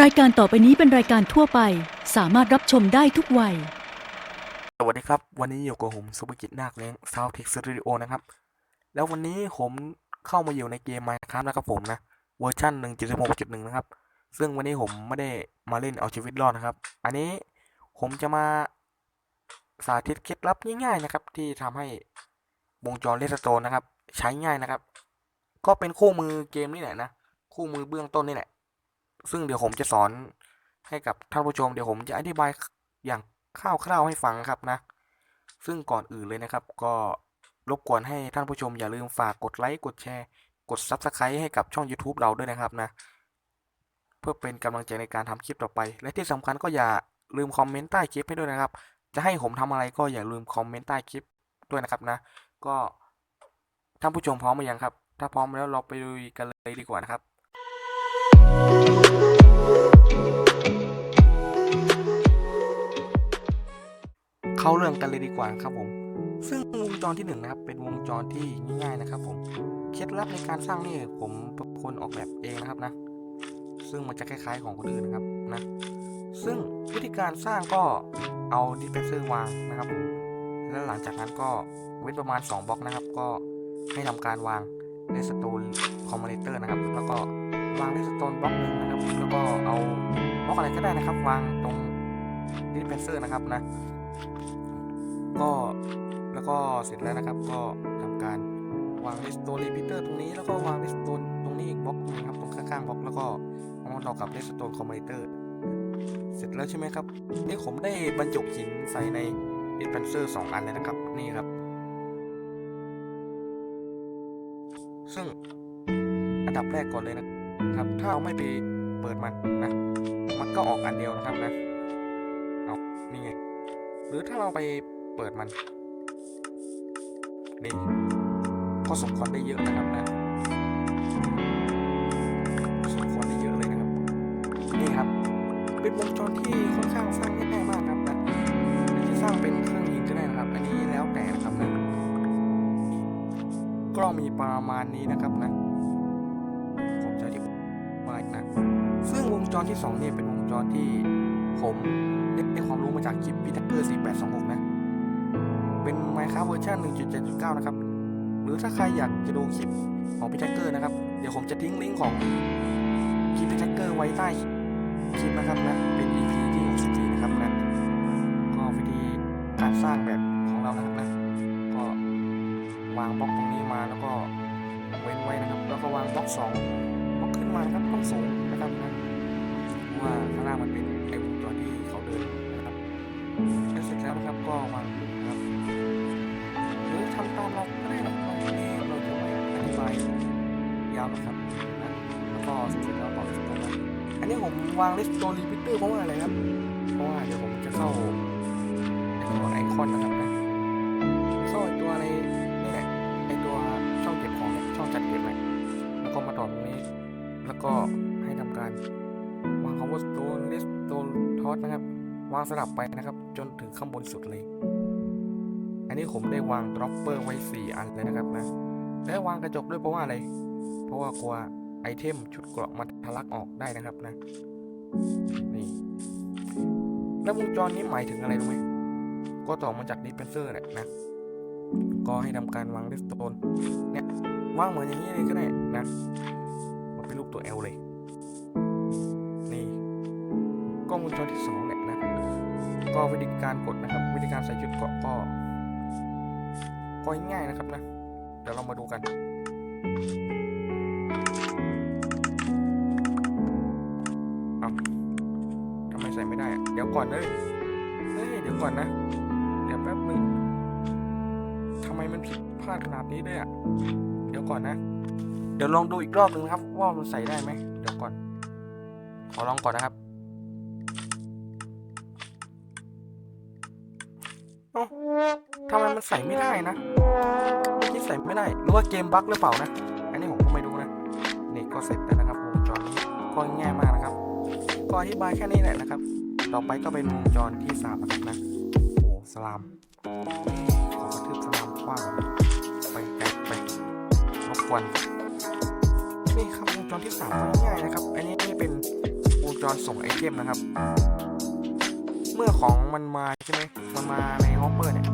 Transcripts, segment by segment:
รายการต่อไปนี้เป็นรายการทั่วไป สามารถรับชมได้ทุกวัย สวัสดีครับ วันนี้อยู่กับผมสุภกิจนาคเลี้ยง s o u t e c h Studio นะครับ แล้ววันนี้ผมเข้ามาอยู่ในเกม Minecraft นะครับผมนะ เวอร์ชัน1.16.1 นะครับ ซึ่งวันนี้ผมไม่ได้มาเล่นเอาชีวิตรอดนะครับ อันนี้ผมจะมาสาธิตเคล็ดลับง่ายๆนะครับ ที่ทำให้วงจรเลสโตนนะครับ ใช้ง่ายนะครับ ก็เป็นคู่มือเกมนี่แหละนะ คู่มือเบื้องต้นนี่แหละ ซึ่งเดี๋ยวผมจะสอนให้กับท่านผู้ชมเดี๋ยวผมจะอธิบายอย่างคร่าวๆให้ฟังครับนะ ซึ่งก่อนอื่นเลยนะครับ ก็รบกวนให้ท่านผู้ชมอย่าลืมฝากกดไลค์กดแชร์กด Subscribe ให้กับช่อง YouTube เราด้วยนะครับนะ เพื่อเป็นกำลังใจในการทำคลิปต่อไป และที่สำคัญก็อย่าลืมคอมเมนต์ใต้คลิปให้ด้วยนะครับ จะให้ผมทำอะไรก็อย่าลืมคอมเมนต์ใต้คลิปด้วยนะครับนะ ก็ท่านผู้ชมพร้อมหรือยังครับ ถ้าพร้อมแล้วเราไปดูกันเลยดีกว่านะครับ เข้าเรื่องกันเลยดีกว่าครับผม ซึ่งวงจรที่หนึ่งนะครับ เป็นวงจรที่ง่ายๆนะครับ ผม เคล็ดลับในการสร้างนี่ผมเป็นคนออกแบบเองนะครับนะ ซึ่งมันจะคล้ายๆของคนอื่นนะครับนะ ซึ่งวิธีการสร้างก็เอาดิสเพนเซอร์วางนะครับผม แล้วหลังจากนั้นก็เว้นประมาณ 2บล็อกนะครับ ก็ให้ทำการวางเลสโตนคอมมานเตอร์นะครับ แล้วก็ วางเลสโตนบล็อกหนึ่งนะครับ แล้วก็เอาบล็อกอะไรก็ได้นะครับ วางตรงดิสเพนเซอร์นะครับนะ ก็แล้วก็เสร็จแล้วนะครับ ก็ทำการวางเลสโตนรีพิเตอร์ตรงนี้แล้วก็วางเลสโตนตรงนี้อีกบล็อกหนึงครับตรงข้างๆบล็อกแล้วก็เอามาต่อกับเลสโตนคอมมานเตอร์เสร็จแล้วใช่ไหมครับ นี่ผมได้บรรจุหินใส่ในดิสเพนเซอร์สองอันเลยนะครับนี่ครับ ซึ่งอันดับแรกก่อนเลยนะ ครับ ถ้าเราไม่ไปเปิดมันนะ มันก็ออกอันเดียวนะครับนะเอานี่ไง หรือถ้าเราไปเปิดมัน นี่ก็สมควรได้เยอะนะครับนะสมควรได้เยอะเลยนะครับ นี่ครับ เป็นวงจรที่ค่อนข้างสร้างง่ายมากครับนะหรือจะสร้างเป็นเครื่องยิงก็ได้นะครับ อันนี้แล้วแต่นะครับนะก็มีประมาณนี้นะครับนะ วงจรที่2เนี่ยเป็นวงจรที่ผมได้ความรู้มาจากคลิปพิทักเกอร์4826 นะ เป็น Minecraft เวอร์ชัน1.7.9 นะครับ หรือถ้าใครอยากจะดูคลิปของพิทักเกอร์นะครับ เดี๋ยวผมจะทิ้งลิงก์ของคลิปพิทักเกอร์ไว้ใต้คลิปนะครับนะ เป็น EP ที่64นะครับนะ ก็วิธีการสร้างแบบของเรานะครับนะ ก็วางบล็อกตรงนี้มาแล้วก็เว้นไว้นะครับ แล้วก็วางบล็อกสองบล็อกขึ้นมานะครับต้องสูงนะครับนะางมันเป็นไอ้วงจรที่เขาเดินนะครับแล้วเสร็จแล้วนะครับก็วางขึ้นนะครับหรือทำตามเราก็ได้นะครับวันนี้เราจะไม่อธิบายยาวนะครับนะแล้วก็เสร็จแล้วต่อสโตนอันนี้ผมวางลิสต์ตัวรีพิเตอร์เพราะว่าอะไรครับ เพราะว่าเดี๋ยวผมจะเข้าไอคอนนะครับ นะครับ วางสลับไปนะครับ จนถึงข้างบนสุดเลย อันนี้ผมได้วางดรอปเปอร์ไว้ 4 อันเลยนะครับนะและวางกระจกด้วยเพราะว่าอะไร เพราะว่ากลัวไอเทมชุดเกราะมันทะลักออกได้นะครับนะ นี่ แล้ววงจรนี้หมายถึงอะไรรู้ไหม ก็ต่อมาจากดิสเพนเซอร์แหละนะ ก็ให้ทำการวางเลสโตนเนี่ย วางเหมือนอย่างนี้เลยก็ได้นะ มันเป็นรูปตัว L เลย ล้องวงจรที่สองเนี่ยนะก็วิธีการกดนะครับวิธีการใส่ชุดเกาะก็ก็ง่ายๆนะครับนะ เดี๋ยวเรามาดูกัน เอาทำไมใส่ไม่ได้อะเดี๋ยวก่อนเลยเฮ้ย เดี๋ยวก่อนนะ เดี๋ยวแป๊บนึงทำไมมันผิดพลาดขนาดนี้ด้วยอะเดี๋ยวก่อนนะ เดี๋ยวลองดูอีกรอบนึงนะครับ ว่ามันใส่ได้ไหม เดี๋ยวก่อน ขอลองก่อนนะครับ เอ้าทำไมมันใส่ไม่ได้นะเมื่อกี้ใส่ไม่ได้ หรือว่าเกมบั๊กหรือเปล่านะ อันนี้ผมก็ไม่รู้นะ นี่ก็เสร็จแล้วนะครับวงจรนี้ก็ง่ายมากนะครับ ก็อธิบายแค่นี้แหละนะครับ ต่อไปก็เป็นวงจรที่สามนะครับนะ โอ้สลามขอกระทืบสลามกว้างไปไกลไปรบกวนนี่ครับวงจรที่สามง่ายนะครับ อันนี้เป็นวงจรส่งไอเทมนะครับ เมื่อของมันมาใช่ไหมมันมาในฮอปเปอร์เนี่ย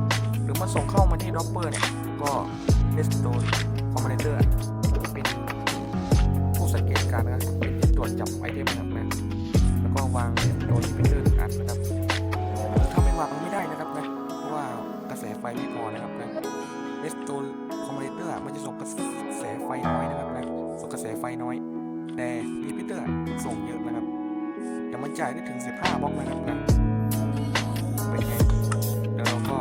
หรือมันส่งเข้ามาที่ด็อปเปอร์เนี่ย ก็เดสโตนคอมมานเดอร์เป็นผู้สังเกตการณ์นะครับเป็นที่ตรวจจับไอเทมนะครับนะแล้วก็วางโดนเป็นเดอร์หนึ่งอันนะครับถ้าไม่วางไม่ได้นะครับนะ เพราะว่ากระแสไฟไม่พอนะครับนะเดสโตนคอมมานเดอร์มันจะส่งกระแสไฟน้อยนะครับนะส่งกระแสไฟน้อย แต่รีพิเตอร์ส่งเยอะนะครับแต่มันจ่ายได้ถึง 15บล็อกนะครับนะ เป็นไง แล้วเราก็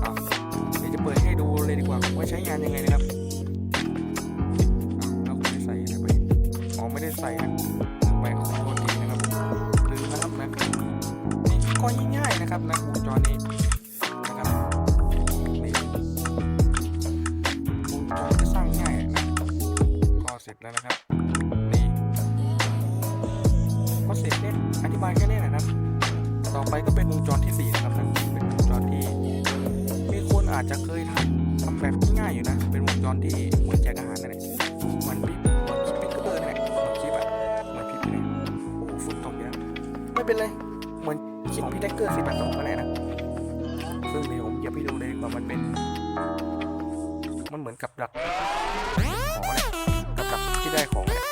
เอาเดี๋ยวจะเปิดให้ดูเลยดีกว่าว่าใช้งานยังไงนะครับเอาแล้วคุณได้ใส่อะไรไปอ๋อไม่ได้ใส่นะลืมไปขอโทษทีนะครับลืมนะครับนะนี่ก็ง่ายๆนะครับนะวงจรนี้นะครับวงจรจะสร้างง่ายนะก็เสร็จแล้วนะครับ นี่ก็เสร็จเนี่ยอธิบายแค่นี้ ต่อไปก็เป็นวงจรที่4นะครับเป็นวงจรที่มีคนอาจจะเคยทำทำแบบง่ายอยู่นะ เป็นวงจรที่เหมือนแจกอาหารนั่นแหละเหมันพิเหมือนคลิปพิกเกอร์นั่นแหละเหมือนคลิปอะเหมือนพิกเลยโอ้โหฝนตกเยอะไม่เป็นไรเหมือนคลิปของพี่แดกเกอร์สิบแปดสองก็ได้นะซึ่งเดี๋ยวผมจะไปดูเลยว่ามันเป็น มันเหมือนกับดักของอะไรกับดักที่ได้ของเนี่ย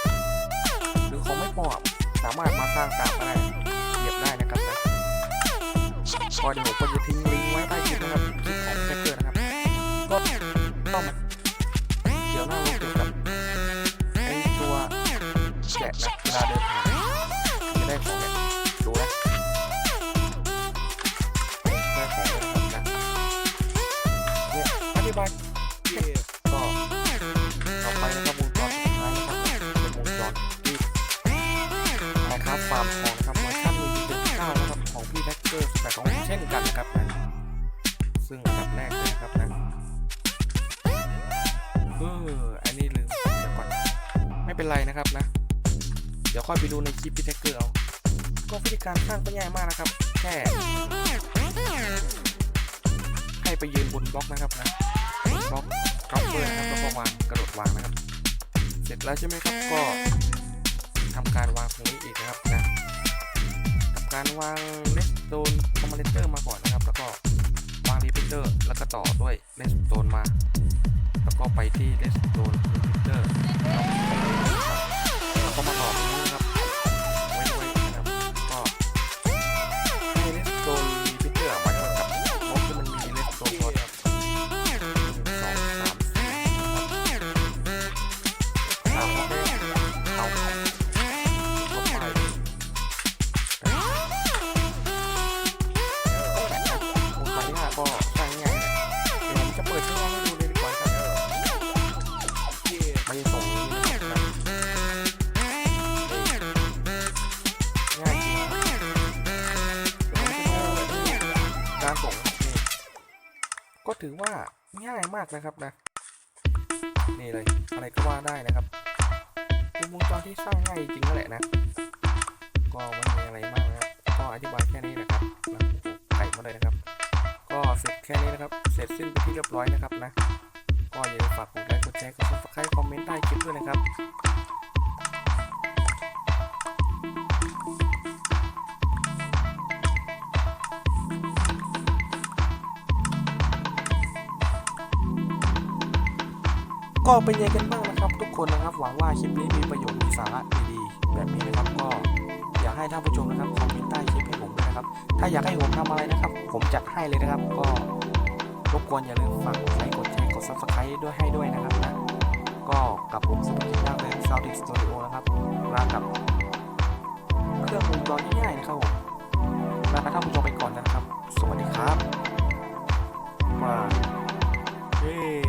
หรือของไม่พออะสามารถมาสร้างตามก็ได้ ก็เดี๋ยวผมจะทิ้งลิงก์ไว้ใต้คลิปนะครับคลิปของแจ็คเกอร์นะครับ ก็ต้องเดี๋ยวหน้าลงเกี่ยวกับไอ้ตัวแกะนะเวลาเดินผ่านจะได้ของเนี่ยดูนะได้ของนะครับนะเนี่ยอธิบายก็ต่อไปนะครับวงจรสุดท้ายนะครับเป็นวงจรที่นะครับฟาร์มทองนะครับเวอร์ชัน1.9นะครับของพี่แบ็คเกอร์แต่ของ เช่นกันครับนะซึ่งอันดับแรกเลยนะครับนะเอออันนี้ลืมเดี๋ยวก่อน ไม่เป็นไรนะครับนะ เดี๋ยวค่อยไปดูในคลิปพี่แท็กเกอร์เอา ก็วิธีการสร้างก็ง่ายมากนะครับ แค่ให้ไปยืนบนบล็อกนะครับนะบล็อกดรอปเปอร์นะครับแล้วก็วางกระโดดวางนะครับ เสร็จแล้วใช่ไหมครับก็ทำการวางตรงนี้อีกนะครับนะ การวางเลสโตนคอมมานเตอร์มาก่อนนะครับ แล้วก็วางรีพิเตอร์ แล้วก็ต่อด้วยเลสโตนมา แล้วก็ไปที่เลสโตนรีพิเตอร์ ถือว่าง่ายมากนะครับนะ นี่เลยอะไรก็ว่าได้นะครับเป็นวงจรที่สร้างง่ายจริงๆนั่นแหละนะ ก็ไม่มีอะไรมากนะครับก็อธิบายแค่นี้นะครับนะไข่มาเลยนะครับ ก็เสร็จแค่นี้นะครับ เสร็จสิ้นไปที่เรียบร้อยนะครับนะ ก็อย่าลืมฝากกดไลค์กดแชร์กดซับสไครต์คอมเมนต์ใต้คลิปด้วยนะครับ ก็เป็นยังไงกันบ้างนะครับ ทุกคนนะครับ หวังว่าคลิปนี้มีประโยชน์มีสาระดีๆแบบนี้นะครับ ก็อยากให้ท่านผู้ชมนะครับคอมเมนต์ใต้คลิปให้ผมนะครับ ถ้าอยากให้ผมทำอะไรนะครับ ผมจัดให้เลยนะครับ ก็รบกวนอย่าลืมฝากกดไลค์กดแชร์กดซับสไครต์ด้วยให้ด้วยนะครับนะก็กับผมสุภกิจดาวเรืซาวด์ดิสตูดิโอนะครับลากับเครื่องวงจรง่ายๆนะครับผมลาท่านผู้ชมไปก่อนนะครับ สวัสดีครับ Wow. Hey.